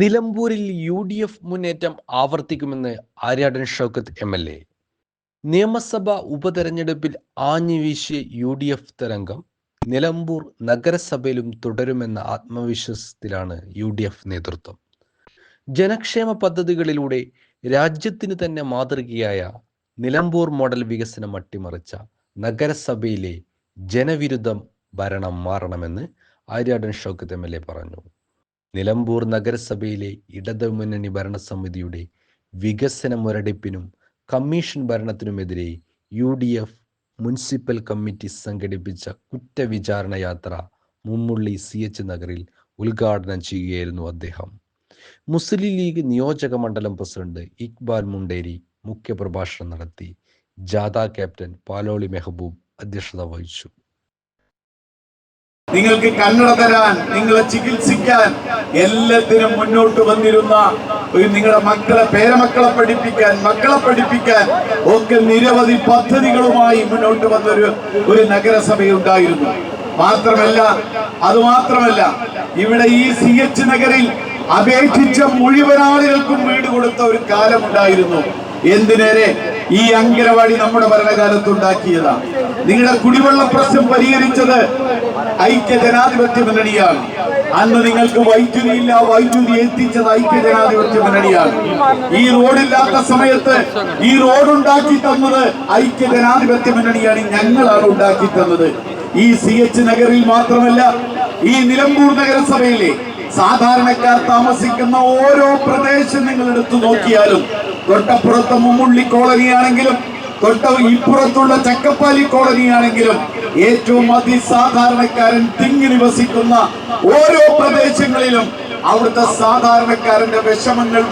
നിലമ്പൂരിൽ U D F മുന്നേറ്റം ആവർത്തിക്കുമെന്ന് Aryadan Shoukath M L A. നിയമസഭാ ഉപതെരഞ്ഞെടുപ്പിൽ ആഞ്ഞുവീശിയ യു ഡി എഫ് തരംഗം നിലമ്പൂർ നഗരസഭയിലും തുടരുമെന്ന ആത്മവിശ്വാസത്തിലാണ് യു ഡി എഫ് നേതൃത്വം. ജനക്ഷേമ പദ്ധതികളിലൂടെ രാജ്യത്തിന് തന്നെ മാതൃകയായ നിലമ്പൂർ മോഡൽ വികസനം അട്ടിമറിച്ച നഗരസഭയിലെ ജനവിരുദ്ധം ഭരണം മാറണമെന്ന് Aryadan Shoukath M L A പറഞ്ഞു. നിലമ്പൂർ നഗരസഭയിലെ ഇടതുമുന്നണി ഭരണസമിതിയുടെ വികസന മുരടിപ്പിനും commission ഭരണത്തിനുമെതിരെ U D F municipal committee സംഘടിപ്പിച്ച കുറ്റവിചാരണ യാത്ര മുമ്മുള്ളി സി എച്ച് നഗറിൽ ഉദ്ഘാടനം ചെയ്യുകയായിരുന്നു അദ്ദേഹം. മുസ്ലിം ലീഗ് നിയോജക മണ്ഡലം പ്രസിഡന്റ് ഇക്ബാൽ മുണ്ടേരി മുഖ്യപ്രഭാഷണം നടത്തി. ജാഥ ക്യാപ്റ്റൻ പാലോളി മെഹബൂബ് അധ്യക്ഷത വഹിച്ചു. നിങ്ങൾക്ക് കണ്ണട തരാൻ നിങ്ങളെ ചികിത്സിക്കാൻ എല്ലാത്തിനും മുന്നോട്ട് വന്നിരുന്ന നിങ്ങളുടെ മക്കളെ പേരമക്കളെ പഠിപ്പിക്കാൻ മക്കളെ പഠിപ്പിക്കാൻ ഒക്കെ നിരവധി പദ്ധതികളുമായി മുന്നോട്ട് വന്നൊരു ഒരു നഗരസഭയുണ്ടായിരുന്നു. മാത്രമല്ല അത് മാത്രമല്ല ഇവിടെ ഈ സി എച്ച് നഗറിൽ അപേക്ഷിച്ച മുഴുവൻ ആളുകൾക്കും വീട് കൊടുത്ത ഒരു കാലമുണ്ടായിരുന്നു. എന്തിനേറെ ഈ അങ്കനവാടി നമ്മുടെ ഭരണകാലത്ത് ഉണ്ടാക്കിയതാണ് നിങ്ങളുടെ കുടിവെള്ള പ്രശ്നം പരിഹരിച്ചത് ഐക്യ ജനാധിപത്യ മുന്നണിയാണ്. അന്ന് നിങ്ങൾക്ക് വൈദ്യുതി ഇല്ല വൈദ്യുതി എത്തിച്ചത് ഐക്യ ജനാധിപത്യ മുന്നണിയാണ്. ഈ റോഡില്ലാത്ത സമയത്ത് ഈ റോഡ് ഉണ്ടാക്കി തന്നത് ഐക്യ ജനാധിപത്യ മുന്നണിയാണ്. ഞങ്ങളാണ് ഉണ്ടാക്കി തന്നത്. ഈ സി എച്ച് നഗറിൽ മാത്രമല്ല ഈ നിലമ്പൂർ നഗരസഭയിലെ സാധാരണക്കാർ താമസിക്കുന്ന ഓരോ പ്രദേശം നിങ്ങൾ എടുത്തു നോക്കിയാലും തൊട്ടപ്പുറത്ത് മുമ്മുള്ളി കോളനിയാണെങ്കിലും തൊട്ട ഇപ്പുറത്തുള്ള ചക്കപ്പാലി കോളനിയാണെങ്കിലും ഏറ്റവും അതിസാധാരണക്കാരൻ തിങ്ങി നിവസിക്കുന്ന ഓരോ പ്രദേശങ്ങളിലും അവിടുത്തെ സാധാരണക്കാരന്റെ വിഷമങ്ങൾ